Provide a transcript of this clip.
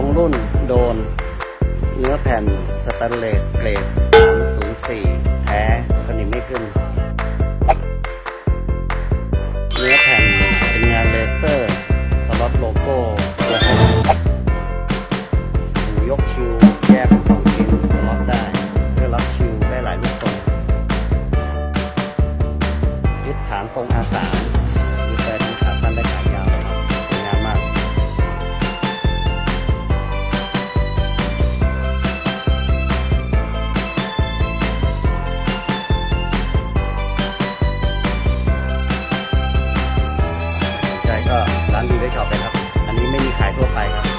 รงรุ่นโดน เนื้อแผ่นสแตนเลสเกรด 304 แท้สนิมไม่ขึ้น เนื้อแผ่นเป็นงานเลเซอร์สล็อตโลโก้ตัวหูยกชิวแยกเป็นสองชิ้นสล็อตได้เพื่อรับชิวได้หลายลูกทรงยึดฐานทรงอาสา ชอบเลยครับ อันนี้ไม่มีขายทั่วไปครับ